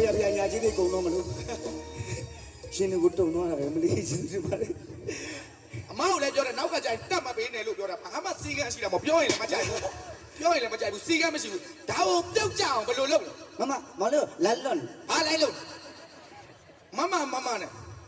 ဗျာဗျာညာကြီးတွေကုန်တော့မလို့ရှင်ကိုတုံသွားတာပဲမလေးရှင်ဒီပါလေအမကိုလည်းပြောတယ်နောက်ကကြိုင်တက်မပေးနဲ့လို့ပြောတာဘာမှစီကန်းရှိတာမပြောရင်လည်းမကြိုက်ဘူးပြောရင်လည်းမကြိုက်ဘူးစီကန်းမရှိဘူးဒါကိုပြုတ်ကြအောင်ဘယ်လိုလုပ်လဲမမမလို့လာလွန်ဘာလိုက်လို့မမမမနဲ့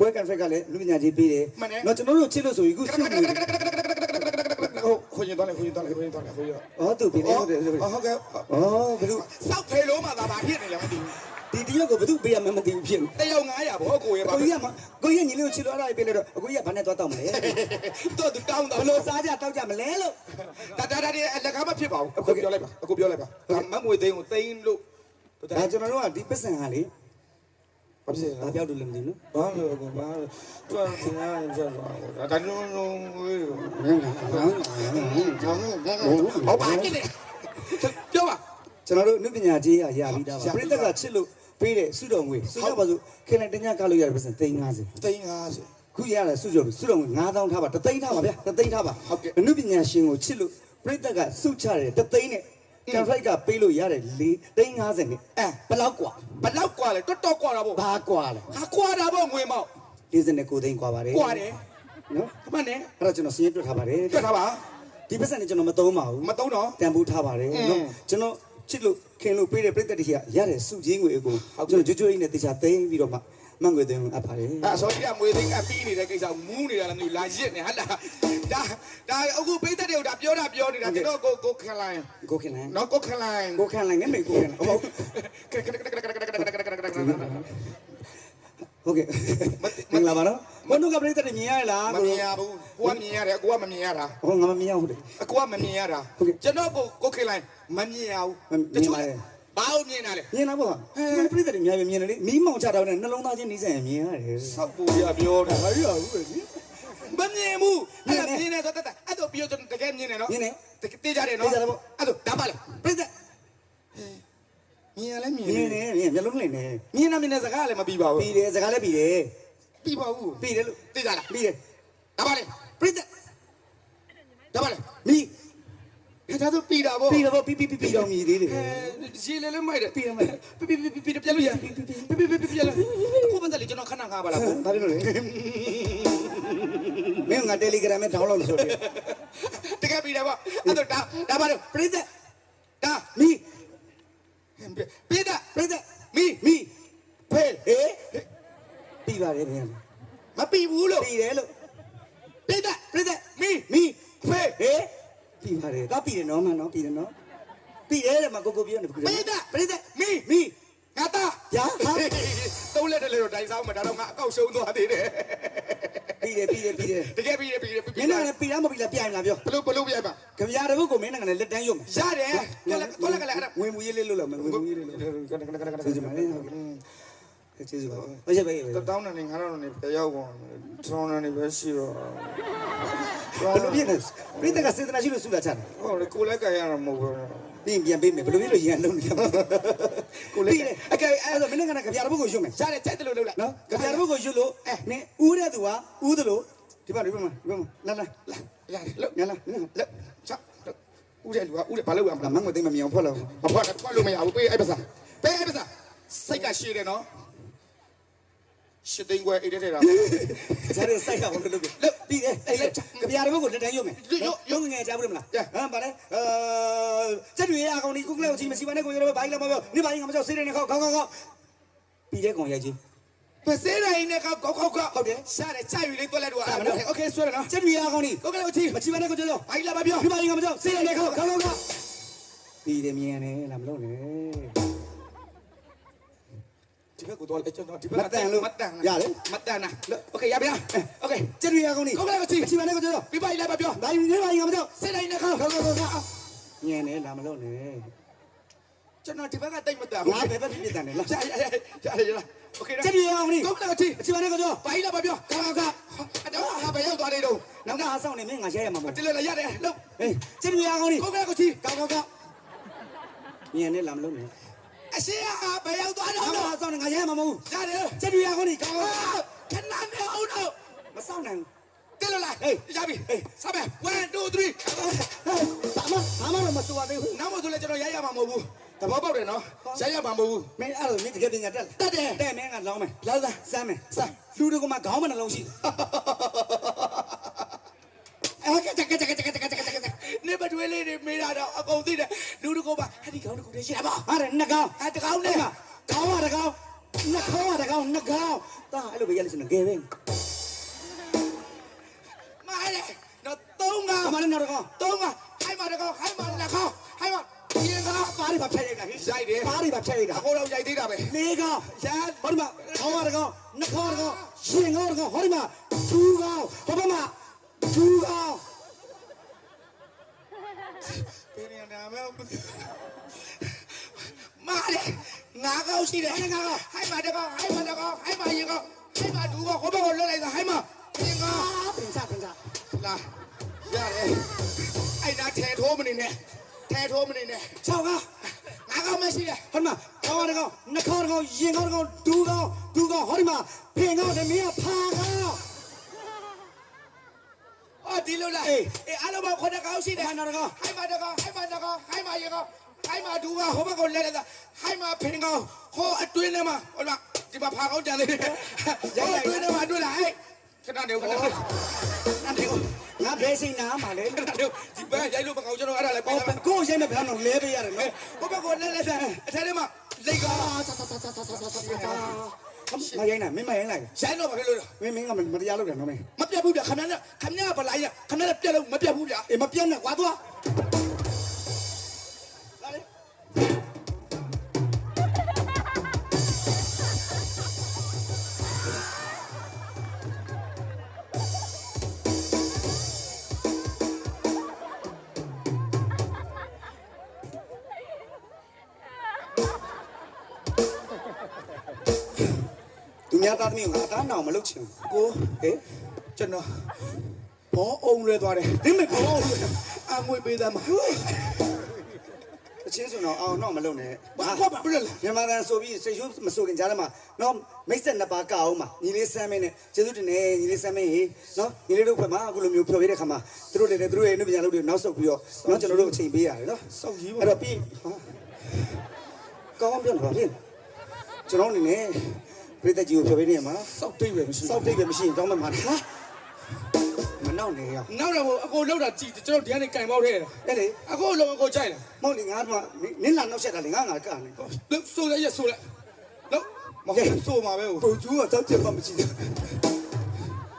ပွဲကန်ဖက်ကလည်းအနုပညာကြီးပေးတယ်မှန်တယ်နော်ကျွန်တော်တို့ချစ်လို့ဆိုရင်ခုစုနေတယ်ဟုတ်ခွင်ရင်တော့လေခွင်ရင်တော့လေခွင်ရင်တော့လေခွင်ရင်ဩသူပေးတယ်ဟုတ်တယ်ဟုတ်တယ်ဟုတ်ကဲ့ဩဘယ်သူစောက်ဖေလုံးမှာသာဘာဖြစ်နေလဲမသိဘူးဒီတရုတ်ကိုဘယ်သူပေးရမှန်းမသိဘူးဖြစ်နေတယောက်900ဘောကိုရပါကိုကြီးကမကိုကြီးကညီလေးကိုချစ်လို့အဲ့ဒါပေးလို့တော့အကိုကြီးကဘာနဲ့သွားတောက်မလဲတော့သူတောင်းတော့ဘလို့စားကြတောက်ကြမလဲလို့ဒါဒါဒါဒီလက်ကားမဖြစ်ပါဘူးအခုပြောလိုက်ပါအခုပြောလိုက်ပါမမွေသိန်းကိုသိန်းလို့ဒါကျွန်တော်တို့ကဒီပစ္စံဟာလေ ဘာဖြစ်လဲဘာပြောက်လို့လည်းမသိဘူးဘာလို့ဘာဘာတွန်းနေကြတော့ဒါလုံးလုံးဝေးနော်ဟောပါကိလေပြောပါကျွန်တော်တို့အနုပညာကြီးကရပြီးသားပါပြိတ္တကချစ်လို့ပေးတဲ့စုတော်ငွေစုရပါစို့ခင်လိုက်တညကလို့ရတဲ့ပစ္စံ350သိန်း50ခုရတဲ့စုကျော်စုတော်ငွေ9000ထားပါတသိန်းထားပါဗျာတသိန်းထားပါအနုပညာရှင်ကိုချစ်လို့ပြိတ္တကစုချတယ်တသိန်းနဲ့ ကန်ဖလိုက်ကပေးလို့ရတယ်4သိန်း50နဲ့အဲဘယ်လောက်กว่า ဘလောက်กว่าလဲတော်တော်กว่าတာဗော ဘာกว่าလဲ ဟာกว่าတာဗောငွေမောက် 49သိန်းกว่าပါတယ် กว่าတယ် နော် မှန်တယ် အဲ့တော့ကျွန်တော်စရင်းတွက်ထားပါတယ် ပြတ်ထားပါ ဒီပစ္စံနဲ့ကျွန်တော်မသုံးပါဘူး မတုံးတော့ တန်ဖိုးထားပါတယ် အင်း နော်ကျွန်တော်ချစ်လို့ခင်လို့ပေးတဲ့ပြိတ္တတွေကရတဲ့စုချင်းငွေအကိုကျွန်တော်ကြွကြွရင်းနဲ့တေချာသိမ်းပြီးတော့မှ မန်ငွေသိမ်းအပ်ပါတယ်အဲဆိုပြမွေသိန်းအပြီးနေတဲ့ကိစ္စမူးနေတာလည်းမသိဘူးလာရစ်နေဟာလားဒါဒါအခုပိတ်တဲ့တွေကိုဒါပြောတာပြောနေတာကျွန်တော်ကိုကိုခလိုင်းကိုခင်လိုက်နော်ကိုခလိုင်းကိုခံလိုက်ငယ်မေကိုခံလိုက်ဟုတ်ဟုတ်ကဲ့မင်္ဂလာပါနော်ဘုန်းတော်ကပြိတ္တတွေမြင်ရလားမမြင်ရဘူးကိုကမြင်ရတယ်ကိုကမမြင်ရတာဟောငါမမြင်ဟုတ်တယ်အကိုကမမြင်ရတာကျွန်တော်ကိုကိုခင်လိုင်းမမြင်ရဘူး ဘာလို့မြင်တာလဲမြင်လားပေါ့ပြိတ္တတွေများမြင်တယ်လေမီးမောင်ချတာနဲ့နှလုံးသားချင်းနှီးစံမြင်ရတယ်ဆောက်ပူရပြောတာဘာရဘူးပဲမမြင်ဘူးအဲ့ဒါမြင်နေတော့တက်တက်အဲ့တော့ပြောကျွန်တော်တကယ်မြင်နေနော်မြင်နေတေးကြတယ်နော်အဲ့တော့ဒါပါလေပြိတ္တမြင်ရလဲမြင်မြင်နေမြင်မျက်လုံးလေးနေမြင်နာမြင်နေစကားလည်းမပြီးပါဘူးပြီးတယ်စကားလည်းပြီးတယ်ပြီးပါဘူးပြီးတယ်လို့တေးကြလားပြီးတယ်ဒါပါလေပြိတ္တဒါပါလေမီး ဒါဆိုပြီးတာဗောပြီးတော့ပြီးပြီးပြီးတော့မြည်သေးတယ်ရေလေလေမိုက်တယ်ပြီးရမယ်ပြီးပြီးပြီးပြီးပြလို့ရပြီးပြီးပြီးပြလို့အခုမှလည်းကျွန်တော်ခဏငါပါလားဘာဖြစ်လို့လဲမင်းငါတယ်လီဂရမ်နဲ့ဒေါင်းလော့လို့ဆိုတယ်တကယ်ပြီးတယ်ဗောအဲ့တော့ဒါဒါပါလို့ပြိတ္တဒါမီးပြီးတာပြိတ္တမီမီးဖေးဟေးပြီးပါတယ်ဗျာမပြီးဘူးလို့ပြီးတယ်လို့ပြီးတာပြိတ္တမီမီးဖေးဟေး ပြီးပါတယ်တော့ပြီးတယ်နော်မနော်ပြီးတယ်နော်ပြီးတယ်တဲ့မကိုကိုပြောနေပြီပြီးတာပြိတ္တမီမီးငါသားညာဟာသုံးလက်တည်းလေးတော့တိုင်ဆောင်မှာဒါတော့ငါအကောက်ရှုံးသွားသေးတယ်ပြီးတယ်ပြီးတယ်ပြီးတယ်တကယ်ပြီးတယ်ပြီးတယ်မပြီးင်းတယ်နဲ့ပြီးလားမပြီးလားပြိုင်လားပြောဘလို့ဘလို့ပြပါကြပြားတပုတ်ကိုမင်းနဲ့လည်းလက်တန်းရုံရတယ်တော်လည်းတော်လည်းကလည်းအဲ့ဒါဝင်မူရေးလေးလို့လားဝင်မူရေးလေးလို့ကျေးဇူးပါလေကျေးဇူးပါဟုတ်ရဲ့ပဲတောင်းနေငါတော့နေပြရောက်ကုန်ထောင်းနေပဲရှိတော့ ဘယ်လိုဖြစ်လဲပြိတ္တကစေတနာရှိလို့ဆုလာချတယ်ဟုတ်လေကိုလည်းကြရရမှာမဟုတ်ဘူးပြီးပြန်ပေးမယ်ဘယ်လိုဖြစ်လို့ရန်လုံးနေရကိုလေးအကဲအဲ့တော့မင်းကကြပြားတပုတ်ကိုရွတ်မယ်ရတယ်ကြိုက်တယ်လို့လုပ်လိုက်နော်ကြပြားတပုတ်ကိုရွတ်လို့အဲနင်းဦးတဲ့သူကဦးသလိုဒီမှာဒီမှာဒီမှာလာလာရတယ်လို့ညာလာလက်ချက်ဦးတဲ့လူကဦးတဲ့ဘာလုပ်ရမလာလဲမငွေသိမမြင်အောင်ဖွက်လို့မဖွက်တော့ဖွက်လို့မရဘူးပေးအဲ့ပစာပေးအဲ့ပစာစိတ်ကရှည်တယ်နော် ရှစ်သိန်းခွဲအိတ်တဲ့တာ ဈာတ်စိုက်ရအောင်လို့လုပ်ပြီးတယ်အဲ့ကြပြားတပုတ်ကိုလက်တန်းရွတ်မယ်ရုံငယ်ကြားဘူးမလားဟမ်ဗါလဲအဲစက်တွေအကောင်ဒီကုကလေးကိုချင်းမရှိပါနဲ့ကိုရတော့ဘာကြီးလာမပြောနေပါရင်ငါမကြောက်စေးတယ်နဲ့ခေါက်ခေါက်ခေါက်ပြီးတဲ့ကောင်ရိုက်ချင်း ပစေးတိုင်းနဲ့ကောက်ကောက်ကောက် ဟုတ်တယ် ရှာတယ်ကြိုက်ယူလေးတွက်လိုက်တော့ ဟုတ်တယ် โอเคဆွဲတယ်နော် စက်တွေအကောင်ဒီ ကိုကလေးကိုချင်း မချီပါနဲ့ကိုကြောက် ဘာကြီးလာမပြော ဒီပါရင်ကမကြောက်စေးတယ်ခေါက်ခေါက်ခေါက်ခေါက်ပြီးတယ်မြင်ရတယ်လားမလုပ်နဲ့ ဒီဘက်ကိုတော့လက်ကျွန်တော်ဒီဘက် မတန်လို့ မတန် ရတယ် မတန်နာโอเคရပါโอเค စက်တွေအကောင်ဒီ ကိုကလေးကိုချင်း မချီပါနဲ့ကိုကြောက် ပြပါကြီးလာမပြော ဘာရင်နေပါရင်ကမကြောက် စေးတိုင်းနဲ့ကောက် ခေါက်ခေါက်ခေါက်ခေါက်မြင်တယ်လားမလုပ်နဲ့ ကျွန်တော်ဒီဘက်ကတိတ်မတန် ငါဘယ်ဘက်ဖြစ်ဖြစ်တန်တယ်လား ရရရရရ โอเคနော် ကျက်တွေရအောင်နိ ကုန်းတော့ချီ အချီပါနဲ့ကြော ဘာကြီးလာပါပြော ကောင်းကောင်း အတော့ငါဘယ်ရောက်သွားနေတော့ နောက်ကဟာဆောင်နေမင်းငါရဲရမှာမဟုတ် တလဲလဲရတယ်လို့ ဟေးကျက်တွေရအောင်နိ ကုန်းကတော့ချီ ကောင်းကောင်းကောင်းမြန်နဲ့လာမလို့နဲ့ အရှိကဘယ်ရောက်သွားနောတော့က်ကဟာဆောင်နေငါရဲရမှာမဟုတ်ရတယ်ကျက်တွေရအောင်နိကောင်းကောင်းခဏနေအောင်တော့မဆောင်နိုင်တလဲလားရပြီစမယ်1 2 3ဘာမှဘာမှတော့မစိုးပါသေးဘူးနောက်မှဆိုလဲကျွန်တော်ရရမှာမဟုတ်ဘူးသဘောပေါက်တယ်နော်ရရမှာမဟုတ်ဘူးမင်းအဲ့လိုမင်းတကယ်ပညာတက်တတ်တယ်တဲ့မင်းကလောင်းမယ်လာလာစမ်းမယ်စမ်းလူတွေကမှခေါင်းမနှလုံးရှိအဲ့ကတကတကတကတကတကတကနေပတွဲလေးတွေမေးတာတော့ အကုန်သိတယ်လူတကောပါအဲ့ဒီကောင်းတကူတည်းရှိတာပေါ့ဟာတဲ့နှကောင်အဲ့တကောင်းနဲ့ခေါင်းရတကောင်နှခေါင်းရတကောင်နှကောင်တာအဲ့လိုပဲရလို့စနေကဲပဲမားတယ်တော့သုံးကအမလည်းနောက်တကောင်သုံးကဟိုင်းမာတကောဟိုင်းမာလက်ခေါဟိုင်းမာရင်ကပါးရီပါဖြတ်ရိုက်တာဟိရိုက်တယ်ပါးရီပါဖြတ်ရိုက်တာအကုန်လုံးရိုက်သေးတာပဲလေးကောင်ရဟောဒီမှာခေါင်းရတကောင်နှခေါင်းရတကောင်ရှင်ခေါင်းရတကောင်ဟောဒီမှာဒူကောင်ဟောဘမှာဒူကောင် နေရာမှာမားတယ်ငါကောက်ရှိတယ်ငါကောက်ဟိုင်းမာတကောဟိုင်းမာတကောဟိုင်းမာရင်ကောဟိုင်းမာဒူကောဟိုဘက်ကိုလွတ်လိုက်တာဟိုင်းမာရင်ကောပင်စားပင်စားလာရတယ်အဲ့ဒါထဲထိုးမနေနဲ့ထဲထိုးမနေနဲ့6ကောင်ငါကောက်မရှိတယ်ဟောဒီမှာခေါင်းရတကောင်နှခေါင်းရတကောင်ရင်ခေါင်းရတကောင်ဒူကောင်ဒူကောင်ဟောဒီမှာဖင်ကောင်တမင်းကဖာကောင် အော်ဒီလိုလားအေးအားလုံးပေါင်းခုနှစ်ကောက်ရှိတယ်ဟိုနောက်တကောင်ဟိုင်းမာတကောဟိုင်းမာတကောဟိုင်းမာရင်ကောဟိုင်းမာဒူကောဟိုဘက်ကိုလဲလိုက်တာဟိုင်းမာဖင်ကောဟိုအတွင်းထဲမှာဟိုလားဒီမှာဖာကောင်းကြတယ်ဟိုအတွင်းထဲမှာတွေ့လားဟဲ့ခဏနေခဏနေခဏနေငါဘယ်ချိန်နာမှာလဲခဏနေဒီဘက်ရိုက်လို့မကောင်းကျွန်တော်အဲ့ဒါလည်းပေးအော်တာကိုရိုက်မဲ့ဗျာတော့လဲပေးရတယ်နော်ဟိုဘက်ကိုလဲလိုက်တာအထဲထဲမှာလိတ်ကော မရိုင်းနိုင်မင်းမရိုင်းလိုက်ရိုက်တော့ဘာဖြစ်လို့လဲမင်းမင်းကမတရားလုပ်တယ်နော်မင်းမပြတ်ဘူးဗျခဏနဲ့ခဏကဗလာရခဏနဲ့ပြတ်လို့မပြတ်ဘူးဗျအေးမပြတ်နဲ့ကွာသွား များသားသမီးကငါအသားနောင်မလုပ်ချင်ဘူးကိုဟေးကျွန်တော်ဘောအောင်လဲသွားတယ်ဒီမဲ့ဘောအငွေပေးသားမှာအချင်းဆိုတော့အောင်တော့မလုပ်နဲ့ဘာကွာဘာဖြစ်လဲမြန်မာတန်ဆိုပြီးစိတ်ရှုမဆိုခင်ကြားထဲမှာနော်မိတ်ဆက်နှစ်ပါးကအောင်မှာညီလေးဆမ်းမင်းနဲ့ကျေးဇူးတင်နေညီလေးဆမ်းမင်းရေနော်ညီလေးတို့ဘက်မှာအခုလိုမျိုးဖြော်ပြတဲ့ခါမှာသူတို့လည်းသူတို့ရဲ့နှုတ်ပြန်လုပ်တွေနောက်ဆုတ်ပြီးတော့နော်ကျွန်တော်တို့အချိန်ပေးရတယ်နော်စောက်ကြီးပါအဲ့တော့ပြီးဟာကောင်းပြောနေပါဖြစ်ကျွန်တော်အနေနဲ့ ပြည်သက်ကြီးကိုဖြော်ပြနေမှာစောက်တိတ်ပဲမရှိစောက်တိတ်ပဲမရှိရင်ကောင်းမှမှာဟာမနောက်နေရအောင်နောက်တော့အကိုလောက်တာကြည့်ကျွန်တော်ဒီကနေကင်ပေါက်ထဲတယ်အဲ့လေအကိုလုံးအကိုကြိုက်တယ်မောင်လေငါတို့ကနင်းလာနောက်ဆက်တာလေငါငါကနေလို့ဆိုရရဆိုရလို့မဟုတ်ဆိုမှာပဲပူကျူးကတောက်ချက်မှမရှိဘူး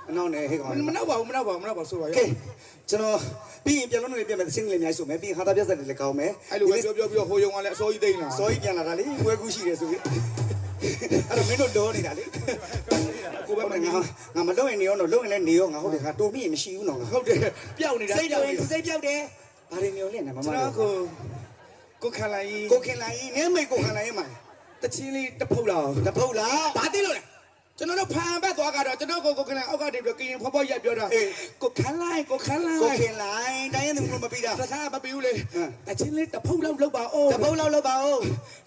အနောက်နေဟဲ့ကောင်မနောက်ပါဘူးမနောက်ပါဘူးမနောက်ပါဆိုပါရကဲကျွန်တော်ပြီးရင်ပြန်လို့နေပြန်မယ်သင်းလေးအများကြီးဆိုမယ်ပြီးရင်ဟာတာပြတ်ဆက်တွေလည်းကောင်းမယ်အဲ့လိုပဲပြောပြောပြောဟိုယုံကလည်းအစိုးရသိန်းလာစောကြီးပြန်လာတာလေဝဲကူးရှိတယ်ဆိုပြီး အဲ့တော့မင်းတို့လောနေတာလေကိုပဲဟုတ်မတယ်ငါငါငါမလုံရင်နေရောတော့လုံရင်လည်းနေရောငါဟုတ်တယ်ငါတိုးပြီးရင်မရှိဘူးနော်ငါဟုတ်တယ်ပျောက်နေတာစိတ်တော်ရင်စိတ်ပြောက်တယ်ဘာတွေမျိုးလဲနဲ့မမကျွန်တော်ကိုကိုခလိုက်ကိုခင်လိုက်နင်းမိတ်ကိုခင်လိုက်မှာတချင်းလေးတဖုတ်လာတဖုတ်လားဘာသိလို့လဲကျွန်တော်တို့ဖန်ဘက်သွားကတော့ကျွန်တော်ကိုကိုခလို က်အောက်ကနေပြီးကရင်ဖော်ဖော်ရက်ပြောတာကိုခလိုက်ကိုခလိုက်ကိုခင်လိုက်တိုင်းရင်သူမပြီးတာစကားမပြီးဘူးလေတချင်းလေးတဖုတ်လောက်လောက်ပါအိုးတဖုတ်လောက်လောက်ပါဦး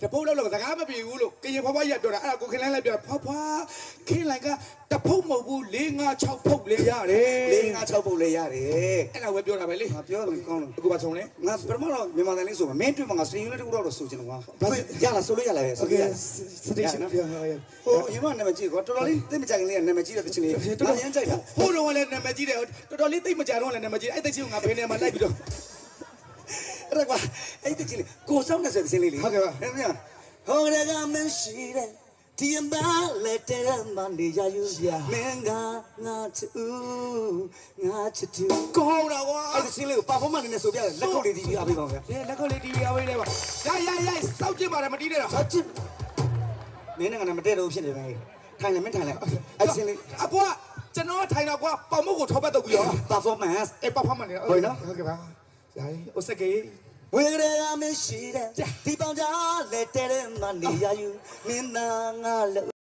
တဖုတ်လောက်လောက်စကားမပြီးဘူးလို့ကရင်ဖော်ဖော်ရက်ပြောတာအဲ့ဒါကိုခလိုက်လိုက်ပြောဖော်ဖော်ခင်းလိုက်ကတဖုတ်မဟုတ်ဘူး၄၅6ဖုတ်လေးရတယ်လေး ငါ၆ပုတ်လည်းရတယ်အဲ့ဒါပဲပြောတာပဲလေဟာပြောတယ်ကောင်းတယ်အခုပါဆုံးလဲငါပထမတော့မြန်မာတိုင်းလေးဆိုမှာမင်းတွေ့မှာငါစတင်ယူလေးတစ်ခုတော့ဆိုချင်တယ်ကွာဒါရလားဆိုလို့ရလားဆိုလို့ရစတေးရှင်းပြောရဟိုရင်မနာမကြည့်ကွာတော်တော်လေးသိမကြိုင်လေးကနာမကြည့်တဲ့တချင်လေးတော်တော်ရမ်းကြိုက်တာဟိုတော့လည်းနာမကြည့်တယ်တော်တော်လေးသိမကြတော့လည်းနာမကြည့်အဲ့တချင်ကိုငါဘယ်နေရာမှာလိုက်ပြီးတော့အဲ့ဒါကွာအဲ့တချင်လေးကိုဆောင်နေစေတဲ့ချင်လေးလေဟုတ်ကဲ့ပါဟုတ်ကဲ့ဟောရကမရှိတဲ့ ဒီအမလက်တဲ့မနေရယူမင်းကငါချူငါချတူကောင်းတော့ကွာအဲ့တချင်လေးကို performance နဲ့ဆိုပြလက်ခုပ်လေးဒီအားပေးပါဗျာဒီလက်ခုပ်လေးတီးရဝေးလေးပါရရရစောက်ကြည့်ပါလားမတီးတဲ့တော့စချစ်မင်းကလည်းမတည့်တော့ဖြစ်နေပဲထိုင်လိုက်မထိုင်လိုက်အဲ့တချင်လေးအကွာကျွန်တော်ထိုင်တော့ကွာပေါမုတ်ကိုထောပတ်တော့ပြီးရော performance အေးပဖမနေဟုတ်ကဲ့ပါရိုင်းအိုစကေ ဝေရကမရှိတဲ့ဒီပေါင်ကြလက်တဲ့မနေရယူမင်းသားငါလက်